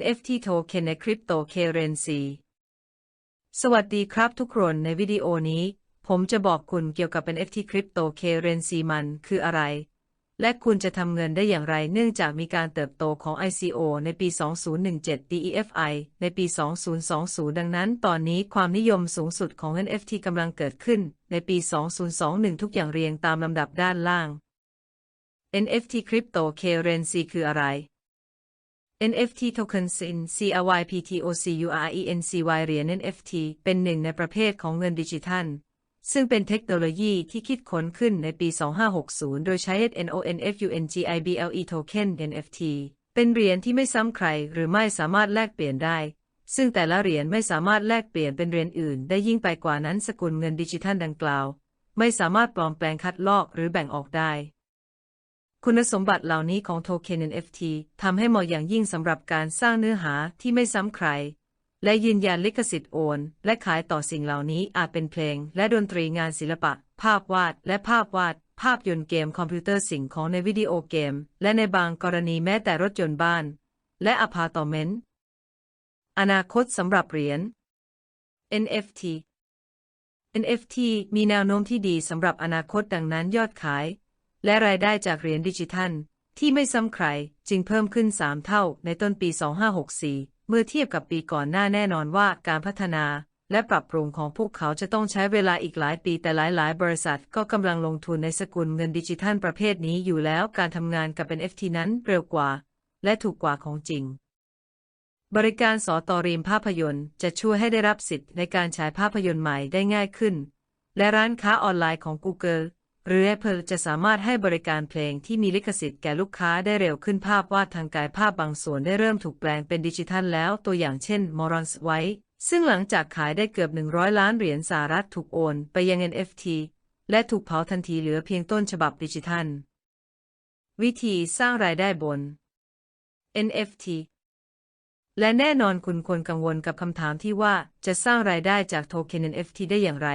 NFT โทเค็นในคริปโตเคเรนซีสวัสดีครับทุกคนในวิดีโอนี้ ผมจะบอกคุณเกี่ยวกับ NFT คริปโตเคเรนซีมันคืออะไร และคุณจะทำเงินได้อย่างไรเนื่องจากมีการเติบโตของ ICO ในปี 2017 DEFI ในปี 2020 ดังนั้น ตอนนี้ความนิยมสูงสุดของ NFT กำลังเกิดขึ้น ในปี 2021 ทุกอย่างเรียงตามลำดับด้านล่าง NFT Cryptocurrency คืออะไร NFT Token Sin CRYPTOCURENCY เหรียญ NFT เป็นหนึ่งในประเภทของเงินดิจิทัล ซึ่งเป็นเทคโนโลยีที่คิดค้นขึ้นในปี 2560 โดยใช้ NONFUNGIBLE Token NFT เป็นเหรียญที่ไม่ซ้ำใครหรือไม่สามารถแลกเปลี่ยนได้ ซึ่งแต่ละเหรียญไม่สามารถแลกเปลี่ยนเป็นเหรียญอื่น ได้ยิ่งไปกว่านั้นสกุลเงินดิจิทัลดังกล่าว ไม่สามารถปลอมแปลงคัดลอกหรือแบ่งออกได้ คุณสมบัติเหล่านี้ของโทเค็น NFT ทำให้เหมาะอย่างยิ่งสำหรับการสร้างเนื้อหาที่ไม่ซ้ำใคร และยืนยันลิขสิทธิ์โอน และขายต่อสิ่งเหล่านี้อาจเป็นเพลง และดนตรีงานศิลปะ ภาพวาด และภาพวาด ภาพยนตร์เกมคอมพิวเตอร์สิ่งของในวิดีโอเกม และในบางกรณีแม้แต่รถยนต์บ้าน และอพาร์ตเมนต์อนาคตสำหรับเหรียญ NFT NFT มีแนวโน้มที่ดีสำหรับอนาคตดังนั้นยอดขาย และรายได้จากเหรียญดิจิทัล ที่ไม่ซ้ำใครจึงเพิ่มขึ้น 3 เท่าในต้นปี 2564 เมื่อเทียบกับปีก่อนหน้าแน่นอนว่าการพัฒนาและปรับปรุงของพวกเขาจะต้องใช้เวลาอีกหลายปีแต่หลายๆ บริษัทก็กำลังลงทุนในสกุลเงินดิจิทัลประเภทนี้อยู่แล้วการทำงานกับ NFT นั้นเร็วกว่า และถูกกว่าของจริง บริการสอตอรีมภาพยนตร์จะช่วยให้ได้รับสิทธิ์ในการฉายภาพยนตร์ใหม่ได้ง่ายขึ้น และร้านค้าออนไลน์ของ Google หรือ Apple จะสามารถให้บริการเพลงที่มีลิขสิทธิ์แก่ลูกค้าได้เร็วขึ้นภาพวาดทางกายภาพบางส่วนได้เริ่มถูกแปลงเป็นดิจิทัลแล้วตัวอย่างเช่น Morons ไว้ ซึ่งหลังจากขายได้เกือบ 100 ล้านเหรียญสหรัฐถูกโอนไปยัง NFT และถูกเผาทันทีเหลือเพียงต้นฉบับดิจิทัล วิธีสร้างรายได้บน NFT และแน่นอนคุณควรกังวลกับคำถามที่ว่าจะสร้างรายได้จากโทเค็น NFT ได้อย่างไร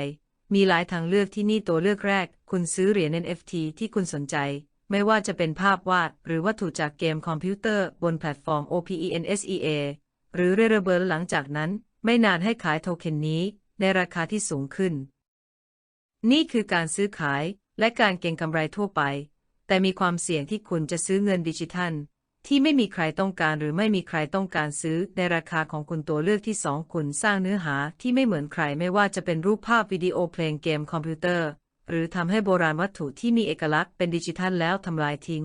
มีหลายทางเลือกที่นี่ตัวเลือกแรก คุณซื้อเหรียญ NFT ที่คุณสนใจ ไม่ว่าจะเป็นภาพวาด หรือวัตถุจากเกมคอมพิวเตอร์ บนแพลตฟอร์ม OpenSea หรือ Rarible หลังจากนั้น ไม่นานให้ขายโทเค็นนี้ ในราคาที่สูงขึ้น นี่คือการซื้อขายและการเก็งกำไรทั่วไป แต่มีความเสี่ยงที่คุณจะซื้อเงินดิจิทัล ที่ไม่มีใครต้องการหรือไม่มีใครต้องการซื้อ ในราคาของคุณตัวเลือกที่สองคุณสร้างเนื้อหาที่ไม่เหมือนใครไม่ว่าจะเป็นรูปภาพวิดีโอเพลงเกมคอมพิวเตอร์ หรือทำให้โบราณวัตถุที่มีเอกลักษณ์เป็นดิจิทัลแล้วทำลายทิ้ง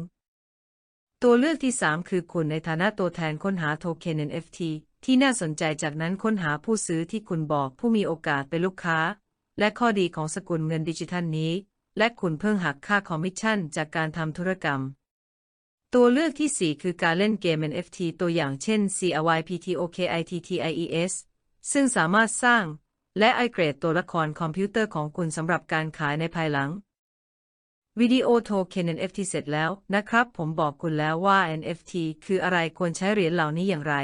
ตัวเลือกที่ 3 คือคุณในฐานะตัวแทนค้นหาโทเค็น NFT ที่น่าสนใจจากนั้นค้นหาผู้ซื้อที่คุณบอกผู้มีโอกาสเป็นลูกค้า และข้อดีของสกุลเงินดิจิทัลนี้ และคุณเพิ่งหักค่าคอมมิชชั่นจากการทำธุรกรรม ตัวเลือกที่ 4 คือการเล่นเกม NFT ตัวอย่างเช่น CRYPTOKITTIES ซึ่งสามารถสร้าง และไอเกรดตัวละครคอมพิวเตอร์ของคุณสำหรับการขายในภายหลัง วิดีโอโทเค็น NFT เสร็จแล้วนะครับ ผมบอกคุณแล้วว่า NFT คืออะไรควรใช้เหรียญเหล่านี้อย่างไร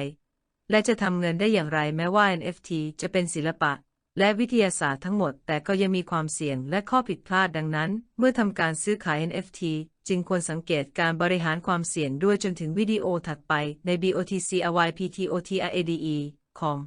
และจะทำเงินได้อย่างไรแม้ว่า NFT จะเป็นศิลปะ และวิทยาศาสตร์ทั้งหมด แต่ก็ยังมีความเสี่ยงและข้อผิดพลาดดังนั้น เมื่อทำการซื้อขาย NFT จึงควรสังเกตการบริหารความเสี่ยงด้วยจนถึงวิดีโอถัดไปใน botcyptotrade.com